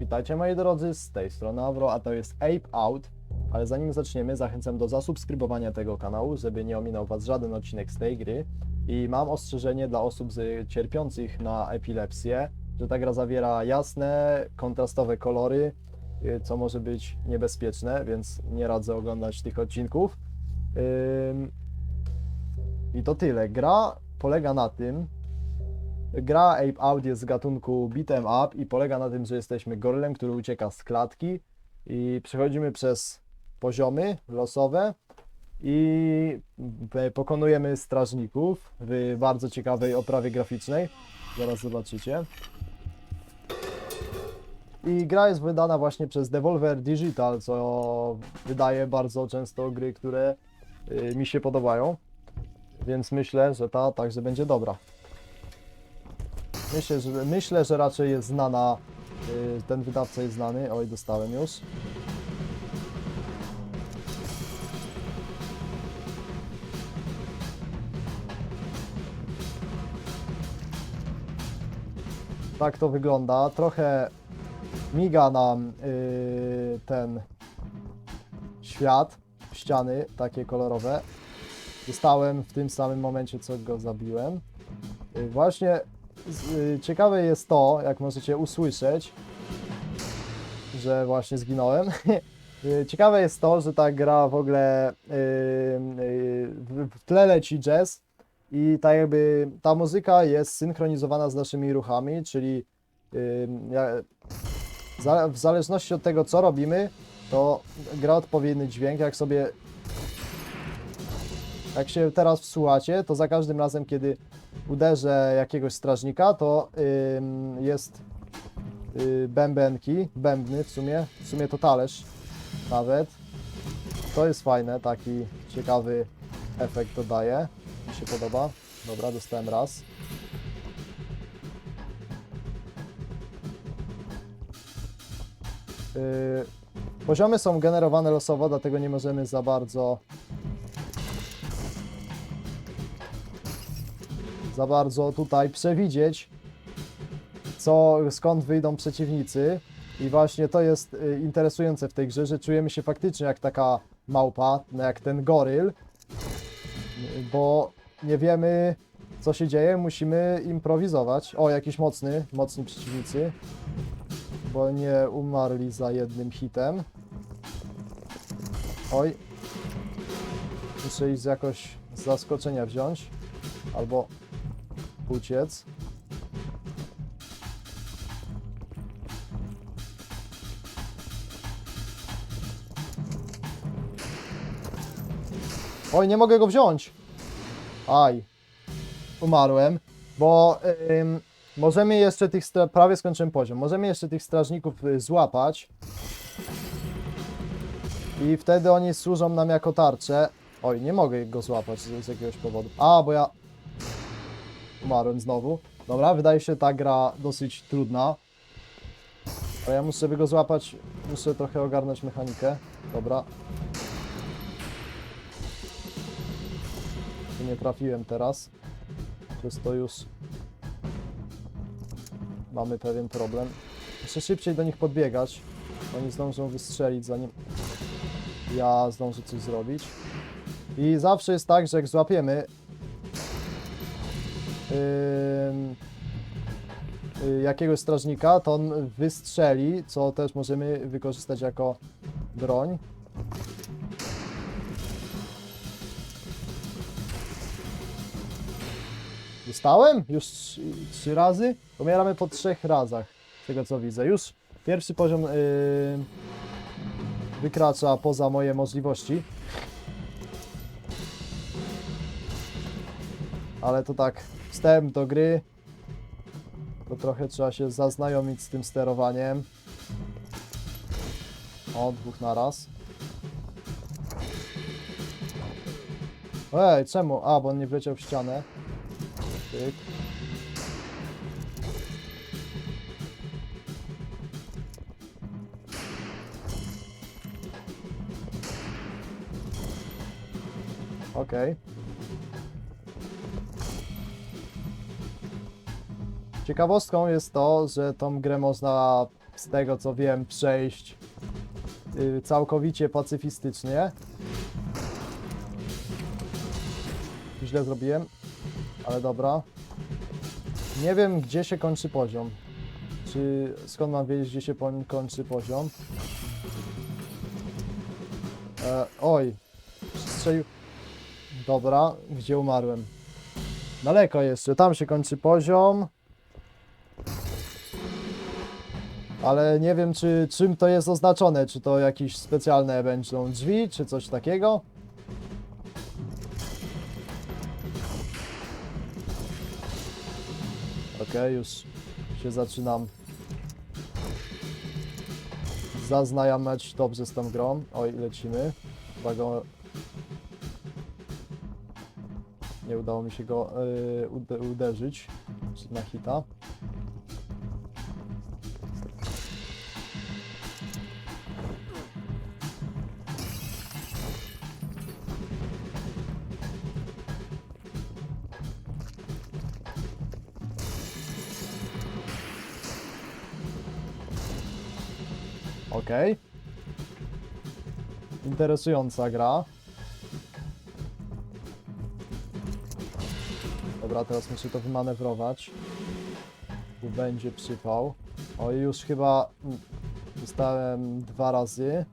Witajcie moi drodzy, z tej strony Avro, a to jest Ape Out. Ale zanim zaczniemy, zachęcam do zasubskrybowania tego kanału, żeby nie ominął Was żaden odcinek z tej gry. I mam ostrzeżenie dla osób cierpiących na epilepsję, że ta gra zawiera jasne, kontrastowe kolory, y, co może być niebezpieczne, więc nie radzę oglądać tych odcinków. I to tyle. Gra polega na tym, Gra Ape Out jest z gatunku beat'em up i polega na tym, że jesteśmy gorylem, który ucieka z klatki i przechodzimy przez poziomy losowe i p- pokonujemy strażników w bardzo ciekawej oprawie graficznej. Zaraz zobaczycie. I gra jest wydana właśnie przez Devolver Digital, co wydaje bardzo często gry, które y, mi się podobają. Więc myślę, że ta także będzie dobra. Myślę, że, myślę, że raczej jest znana. y, Ten wydawca jest znany. Oj, dostałem już. Tak to wygląda. Trochę miga nam y, ten świat, ściany takie kolorowe. Dostałem w tym samym momencie, co go zabiłem. Y, Właśnie ciekawe jest to, jak możecie usłyszeć, że właśnie zginąłem. Y, Ciekawe jest to, że ta gra w ogóle y, y, w- tle leci jazz i tak jakby ta muzyka jest synchronizowana z naszymi ruchami, czyli y, w zależności od tego, co robimy, to gra odpowiedni dźwięk. Jak sobie jak się teraz wsłuchacie, to za każdym razem, kiedy uderzę jakiegoś strażnika, to jest y, bębenki, bębny w sumie, w sumie to talerz nawet. To jest fajne, taki ciekawy efekt to daje. Mi się podoba. Dobra, dostałem raz. Y, poziomy są generowane losowo, dlatego nie możemy za bardzo za bardzo tutaj przewidzieć, co, skąd wyjdą przeciwnicy. I właśnie to jest y, interesujące w tej grze, że czujemy się faktycznie jak taka małpa, no jak ten goryl, bo nie wiemy, co się dzieje, musimy improwizować. O, jakiś mocny, mocni przeciwnicy, bo nie umarli za jednym hitem. Oj, muszę ich jakoś zaskoczenia wziąć, albo uciec. Oj, nie mogę go wziąć. Aj. Umarłem, bo ym, możemy jeszcze tych, prawie skończyłem poziom, możemy jeszcze tych strażników y, złapać. I wtedy oni służą nam jako tarcze. Oj, nie mogę go złapać z, z jakiegoś powodu. A, bo ja Umarłem znowu. Dobra, wydaje się ta gra dosyć trudna. Ale ja muszę sobie go złapać, muszę trochę ogarnąć mechanikę. Dobra. Nie trafiłem teraz. Przez to już mamy pewien problem. Muszę szybciej do nich podbiegać. Oni zdążą wystrzelić zanim ja zdążę coś zrobić. I zawsze jest tak, że jak złapiemy jakiegoś strażnika, to on wystrzeli, co też możemy wykorzystać jako broń. Dostałem? Już trzy, trzy razy? Umieramy po trzech razach, z tego co widzę. Już pierwszy poziom yy, wykracza poza moje możliwości. ale to tak wstęp do gry. To trochę trzeba się zaznajomić z tym sterowaniem. O, dwóch naraz. Ej, czemu? A, bo on nie wleciał w ścianę. Tyk. Okej. Ciekawostką jest to, że tą grę można, z tego co wiem, przejść y, całkowicie pacyfistycznie. Źle zrobiłem, ale dobra. Nie wiem, gdzie się kończy poziom. Czy skąd mam wiedzieć, gdzie się kończy poziom? E, oj, strzelił. Dobra, gdzie umarłem? Daleko jeszcze, tam się kończy poziom. Ale nie wiem, czy czym to jest oznaczone. Czy to jakieś specjalne będą drzwi, czy coś takiego. Okej, już się zaczynam zaznajamiać dobrze z tą grą. Oj, lecimy. Chyba go... Nie udało mi się go yy, ude uderzyć na hita. Okej. Interesująca gra. Dobra, teraz muszę to wymanewrować. Tu będzie przypał. O, i już chyba dostałem dwa razy.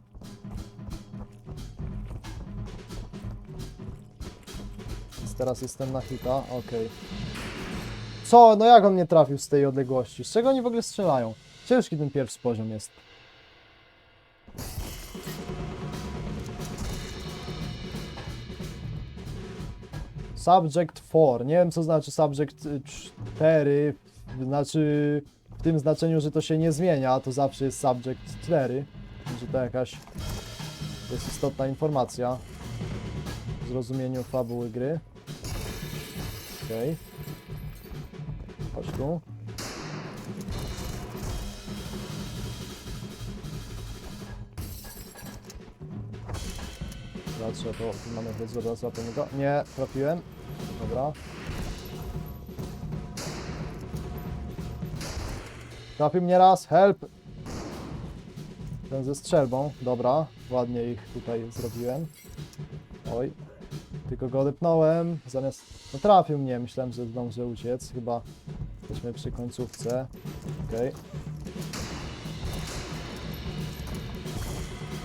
Więc teraz jestem na hita, okej. Co? No jak on mnie trafił z tej odległości? Z czego oni w ogóle strzelają? Ciężki ten pierwszy poziom jest. Subject 4. Nie wiem, co znaczy Subject 4. Znaczy, w tym znaczeniu, że to się nie zmienia, to zawsze jest Subject 4. Że to jakaś jest istotna informacja w zrozumieniu fabuły gry. Okej. Chodź tu. Dobra, trzeba to, tu mamy wezora, złapiemy go. Nie, trafiłem. Dobra. Trafił mnie raz, help! Ten ze strzelbą, dobra. Ładnie ich tutaj zrobiłem. Oj. Tylko go odepnąłem, zamiast... No trafił mnie, myślałem, że zdążę uciec. Chyba jesteśmy przy końcówce. Okej.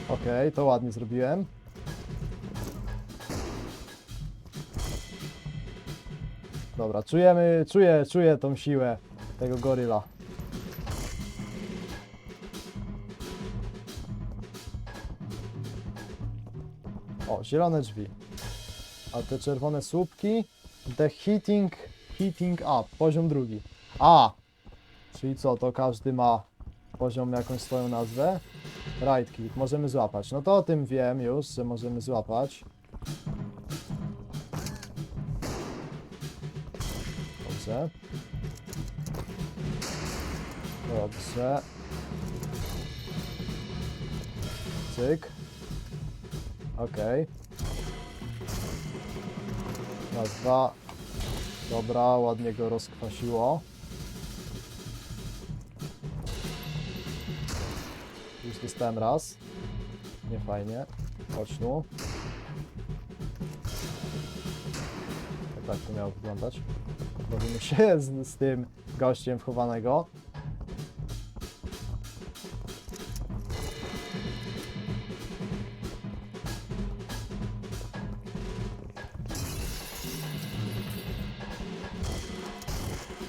Okej, to ładnie zrobiłem. Dobra, czujemy, czuję, czuję tą siłę tego goryla. O, zielone drzwi. A te czerwone słupki? The heating, heating up, poziom drugi. A! Czyli co, to każdy ma poziom jakąś swoją nazwę? Right click, możemy złapać. No to o tym wiem już, że możemy złapać. Dobrze. Dobrze. Cyk. Okej. Raz, dwa. Dobra, ładnie go rozkwasiło. Już dostałem raz. Nie fajnie. Chodź tu. Tak, tak to miało wyglądać. Bawimy się z, z tym gościem wchowanego.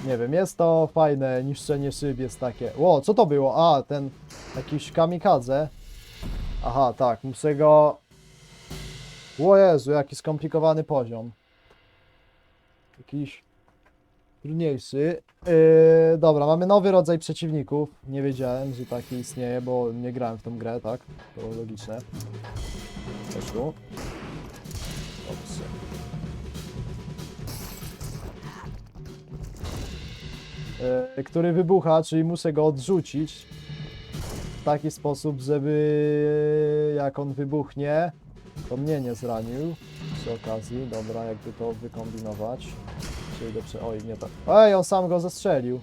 Nie wiem, jest to fajne, niszczenie szyb jest takie. Ło, co to było? A, ten jakiś kamikadze. Aha, tak, muszę go... O Jezu, jaki skomplikowany poziom. Jakiś trudniejszy. Yy, dobra, mamy nowy rodzaj przeciwników. Nie wiedziałem, że taki istnieje, bo nie grałem w tą grę, tak? To logiczne. Dobrze. Yy, który wybucha, czyli muszę go odrzucić w taki sposób, żeby jak on wybuchnie, to mnie nie zranił przy okazji. Dobra, jakby to wykombinować. Czyli do prze... Oj, nie tak. Ej, on sam go zestrzelił.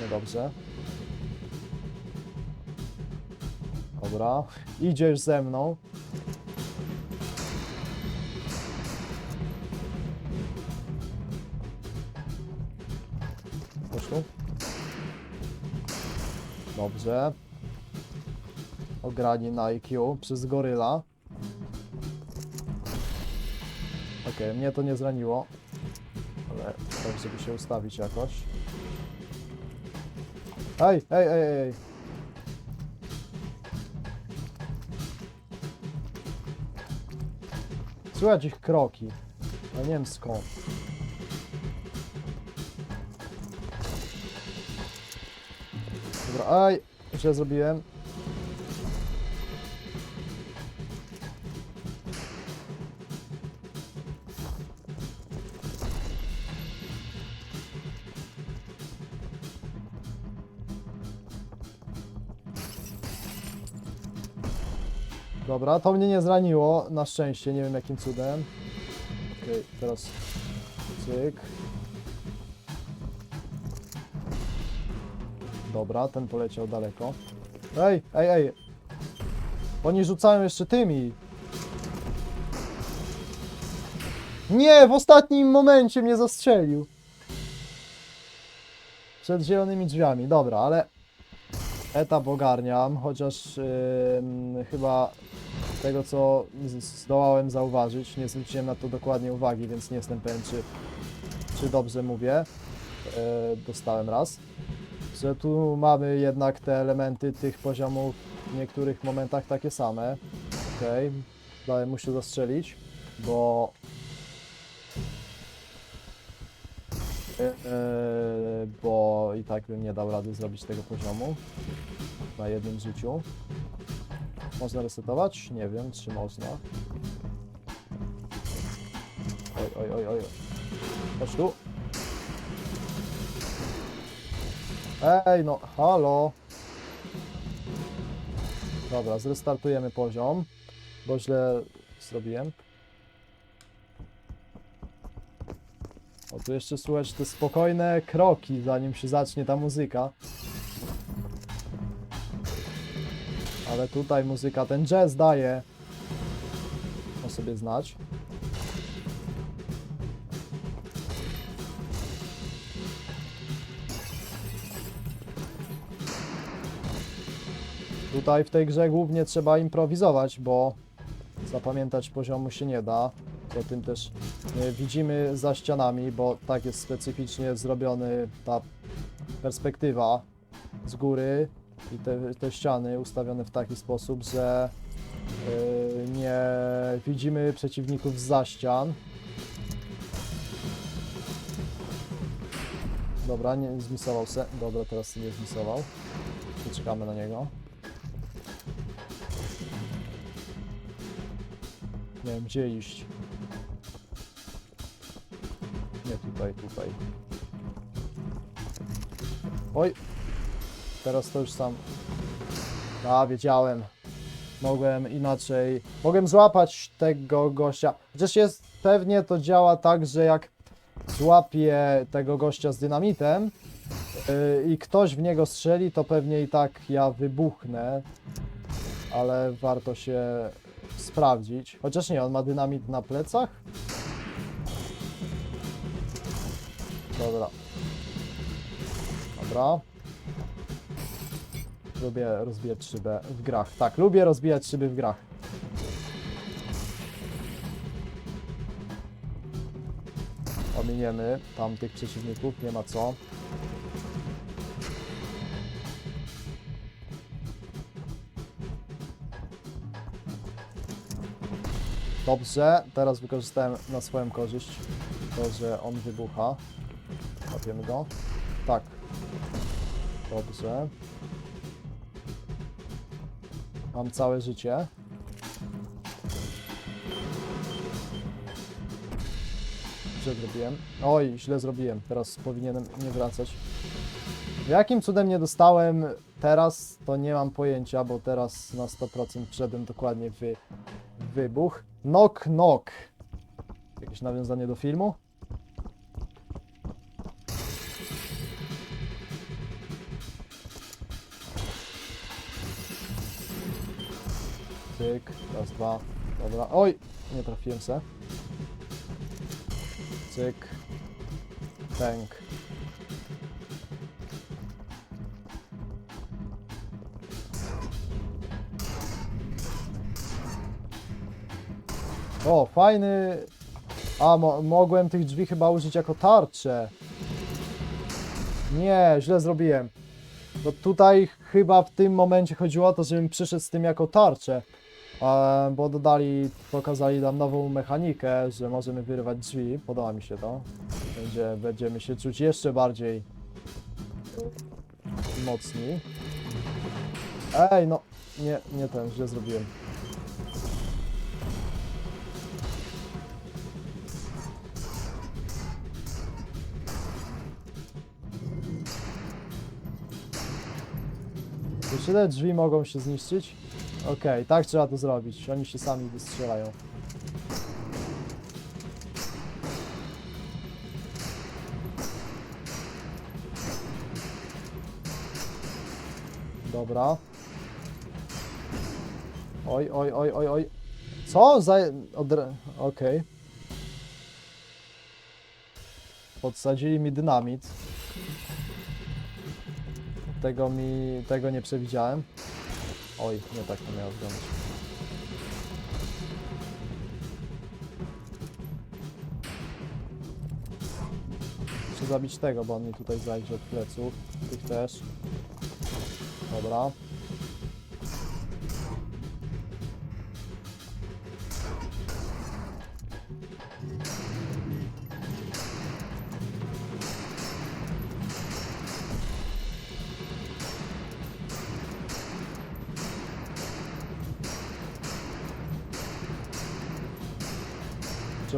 Niedobrze. Dobra. Idziesz ze mną. Tu. Dobrze. Ograni na IQ przez goryla. Okej, mnie to nie zraniło. Ale tak, żeby się ustawić jakoś. Ej, ej, ej, ej. Słychać ich kroki. Ja nie wiem skąd. Aj, źle zrobiłem. Dobra, to mnie nie zraniło, na szczęście, nie wiem jakim cudem. Okej, teraz cyk. Dobra, ten poleciał daleko. Ej, ej, ej. Oni rzucają jeszcze tymi. Nie, w ostatnim momencie mnie zastrzelił. Przed zielonymi drzwiami, dobra, ale etap ogarniam, chociaż ym, chyba tego co z- zdołałem zauważyć, nie zwróciłem na to dokładnie uwagi, więc nie jestem pewien czy, czy dobrze mówię. E, dostałem raz że tu mamy jednak te elementy tych poziomów w niektórych momentach takie same. Okej, dalej muszę zastrzelić, bo e, e, bo i tak bym nie dał rady zrobić tego poziomu na jednym życiu. Można resetować? Nie wiem, czy można. Oj, oj, oj, oj. Chodź tu. Ej, no, halo. Dobra, zrestartujemy poziom, bo źle zrobiłem. O, tu jeszcze słychać te spokojne kroki, zanim się zacznie ta muzyka. Ale tutaj muzyka, ten jazz daje. O sobie znać. Tutaj w tej grze głównie trzeba improwizować, bo zapamiętać poziomu się nie da. O tym też e, widzimy za ścianami, bo tak jest specyficznie zrobiony ta perspektywa z góry i te, te ściany ustawione w taki sposób, że e, nie widzimy przeciwników za ścian. Dobra, nie zmisował se. Dobra, teraz nie zmisował. I czekamy na niego. Wiem gdzie iść. Nie tutaj, tutaj. Oj! Teraz to już sam. A, wiedziałem. Mogłem inaczej. Mogłem złapać tego gościa. Chociaż jest pewnie to działa tak, że jak złapię tego gościa z dynamitem yy, i ktoś w niego strzeli, to pewnie i tak ja wybuchnę. Ale warto się sprawdzić. Chociaż nie, on ma dynamit na plecach. Dobra. Dobra. Lubię rozbijać szybę w grach. Tak, lubię rozbijać szyby w grach. Ominiemy tam tych przeciwników, nie ma co. Dobrze, teraz wykorzystałem na swoją korzyść to, że on wybucha. Łapiemy go. Tak. Dobrze. Mam całe życie. Źle zrobiłem. Oj, źle zrobiłem. Teraz powinienem nie wracać. Jakim cudem nie dostałem teraz, to nie mam pojęcia, bo teraz na 100% wszedłem dokładnie w wybuch. Knock, knock. Jakieś nawiązanie do filmu? Cyk, raz, dwa, dobra. Oj, nie trafiłem se. Cyk. Pęk. O, fajny... A, mo mogłem tych drzwi chyba użyć jako tarczę. Nie, źle zrobiłem. Bo tutaj chyba w tym momencie chodziło o to, żebym przyszedł z tym jako tarczę. E, bo dodali, pokazali nam nową mechanikę, że możemy wyrywać drzwi. Podoba mi się to. Będzie, będziemy się czuć jeszcze bardziej mocni. Ej, no, nie, nie ten, źle zrobiłem. Te drzwi mogą się zniszczyć? Okej, tak trzeba to zrobić. Oni się sami wystrzelają. Dobra. Oj, oj, oj, oj, oj. Co? Za... Odre... Okej. Podsadzili mi dynamit. Tego mi... tego nie przewidziałem. Oj, nie tak to miało wyglądać. Muszę zabić tego, bo on mi tutaj zajdzie od pleców. Tych też. Dobra.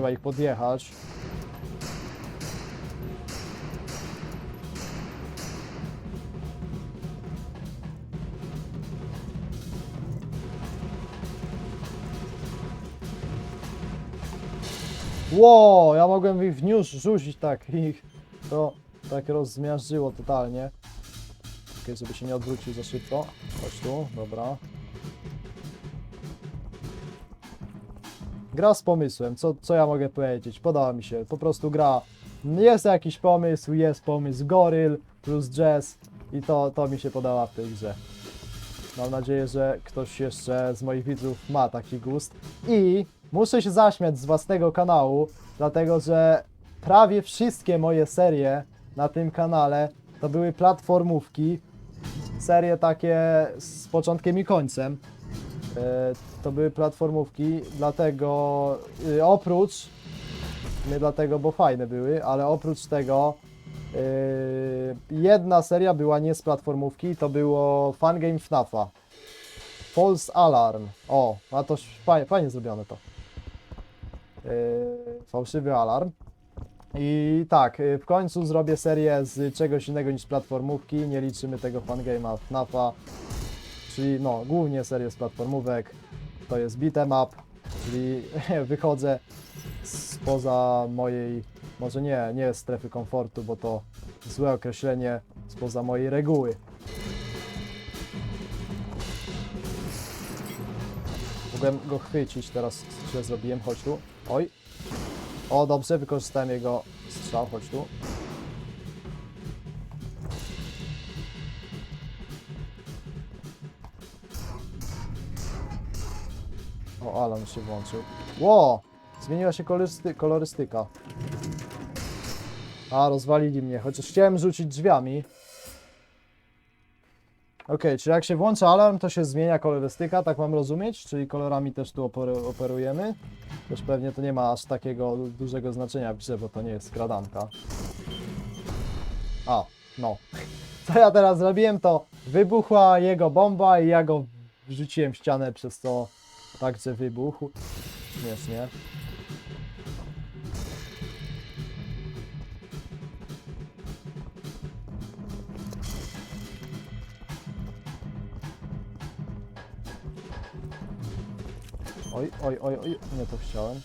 Trzeba ich podjechać. Ło, ja mogłem ich w niusz rzucić tak ich to tak rozmiażdżyło totalnie. Okej, żeby się nie odwrócił za szybko. Chodź tu, dobra. Gra z pomysłem, co, co ja mogę powiedzieć? Podoba mi się, po prostu gra. Jest jakiś pomysł, jest pomysł goryl plus jazz i to, to mi się podoba w tej grze. Mam nadzieję, że ktoś jeszcze z moich widzów ma taki gust. I muszę się zaśmiać z własnego kanału, dlatego że prawie wszystkie moje serie na tym kanale to były platformówki. Serie takie z początkiem i końcem. E, to były platformówki, dlatego y, oprócz, nie dlatego, bo fajne były, ale oprócz tego y, jedna seria była nie z platformówki, to było Fangame FNAFa. False Alarm. O, a to fajnie, fajnie zrobione to. Yy, fałszywy alarm. I tak, y, w końcu zrobię serię z czegoś innego niż platformówki. Nie liczymy tego fangame'a FNAFa. Czyli no, głównie serię z platformówek. To jest beat'em up, czyli wychodzę spoza mojej, może nie, nie strefy komfortu, bo to złe określenie, spoza mojej reguły. Mogłem go chwycić, teraz źle zrobiłem, chodź tu. Oj. O, dobrze, wykorzystałem jego strzał, chodź tu. Alarm się włączył. Ło! Zmieniła się kolorysty kolorystyka. A, rozwalili mnie, chociaż chciałem rzucić drzwiami. Okej, czyli jak się włącza alarm, to się zmienia kolorystyka, tak mam rozumieć? Czyli kolorami też tu operu- operujemy. Też pewnie to nie ma aż takiego dużego znaczenia w grze, bo to nie jest skradanka. A, no. Co ja teraz zrobiłem, to wybuchła jego bomba i ja go wrzuciłem w ścianę, przez to także wybuchł. Śmiesznie. Oj, oj, oj, oj, nie to chciałem.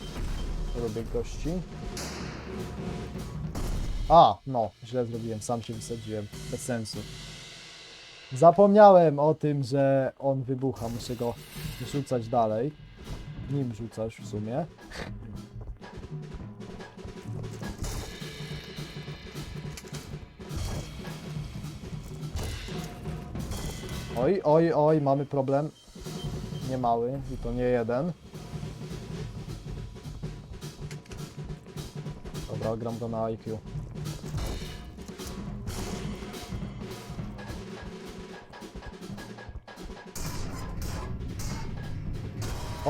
Lubię gości. A, no, źle zrobiłem, sam się wysadziłem, bez sensu. Zapomniałem o tym, że on wybucha, muszę go rzucać dalej. Nim rzucasz w sumie. Oj, oj, oj, mamy problem. Nie mały i to nie jeden. Dobra, gram go na IQ.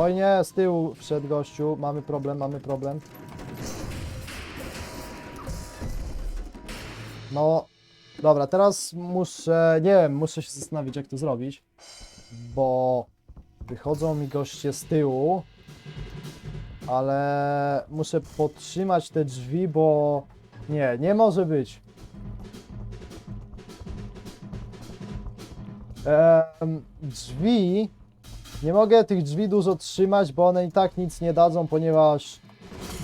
Oj nie, z tyłu wszedł gościu. Mamy problem, mamy problem. No, dobra, teraz muszę, nie wiem, muszę się zastanowić jak to zrobić, bo wychodzą mi goście z tyłu, ale muszę podtrzymać te drzwi, bo nie, nie może być. Drzwi, nie mogę tych drzwi dużo trzymać, bo one i tak nic nie dadzą, ponieważ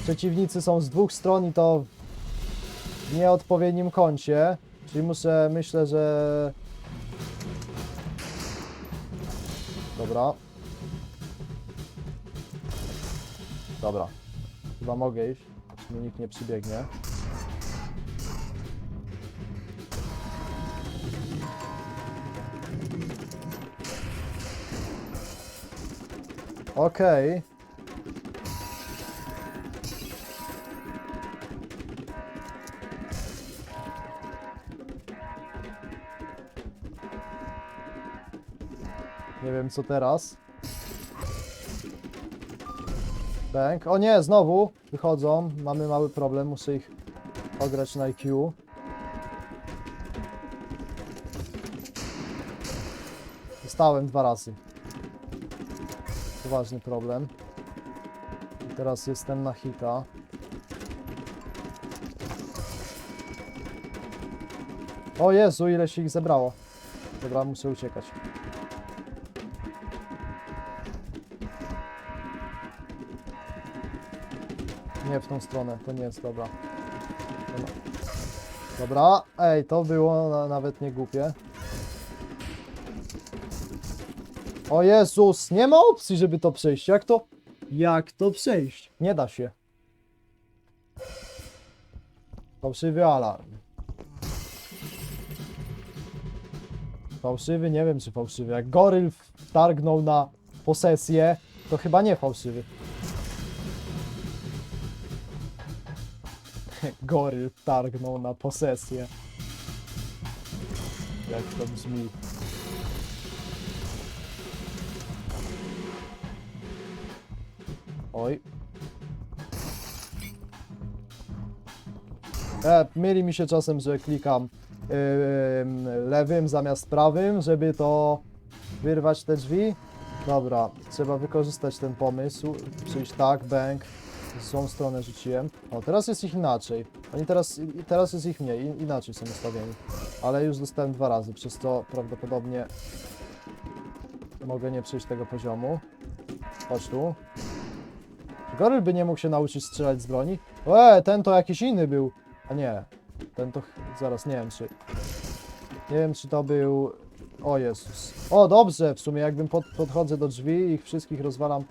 przeciwnicy są z dwóch stron i to w nieodpowiednim kącie. Czyli muszę, myślę, że... Dobra. Dobra. Chyba mogę iść. Mi nikt nie przybiegnie. Okej. Nie wiem co teraz. Bęk. O nie, znowu wychodzą. Mamy mały problem, muszę ich ograć na IQ. Dostałem dwa razy. Poważny problem. I teraz jestem na hita. O Jezu, ile się ich zebrało. Dobra, muszę uciekać. Nie w tą stronę, to nie jest dobra. Dobra. Ej, to było na, nawet nie głupie. O Jezus, nie ma opcji, żeby to przejść. Jak to? Jak to przejść? Nie da się. Fałszywy alarm. Fałszywy? Nie wiem czy fałszywy. Jak goryl wtargnął na posesję, to chyba nie fałszywy. Goryl targnął na posesję. Jak to brzmi. Oj. E, mieli mi się czasem, że klikam ym, lewym zamiast prawym, żeby to wyrwać te drzwi. Dobra, trzeba wykorzystać ten pomysł. Przyjść tak, bank. W złą stronę rzuciłem. O, teraz jest ich inaczej. Oni teraz, teraz jest ich mniej, in- inaczej są ustawieni. Ale już dostałem dwa razy, przez to prawdopodobnie mogę nie przejść tego poziomu. Chodź tu. Goryl by nie mógł się nauczyć strzelać z broni? E, ten to jakiś inny był. A nie, ten to... Zaraz, nie wiem czy... Nie wiem czy to był... O Jezus. O, dobrze, w sumie jakbym pod, podchodzę do drzwi i ich wszystkich rozwalam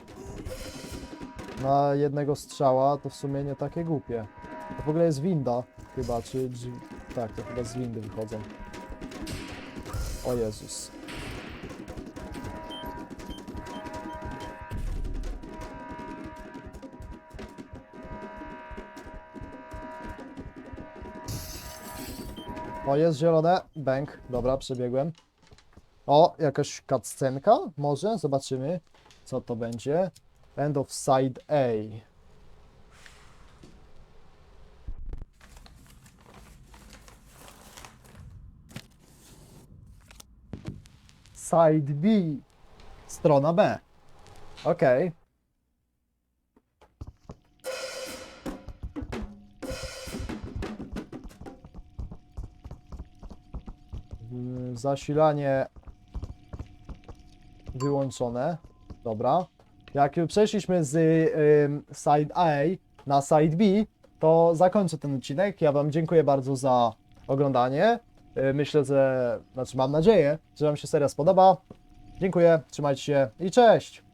na jednego strzała, to w sumie nie takie głupie. To w ogóle jest winda chyba, czy. Tak, to chyba z windy wychodzą. O Jezus. Jest zielone. Bank. Dobra, przebiegłem. O, jakaś cutscenka? Może? Zobaczymy, co to będzie. End of side A. Side B. Strona B. Okej. Mm, Zasilanie wyłączone. Dobra. Jak przeszliśmy z ym, side A na side B, to zakończę ten odcinek. Ja Wam dziękuję bardzo za oglądanie. Y, Myślę, że, znaczy mam nadzieję, że Wam się seria spodoba. Dziękuję, trzymajcie się i cześć!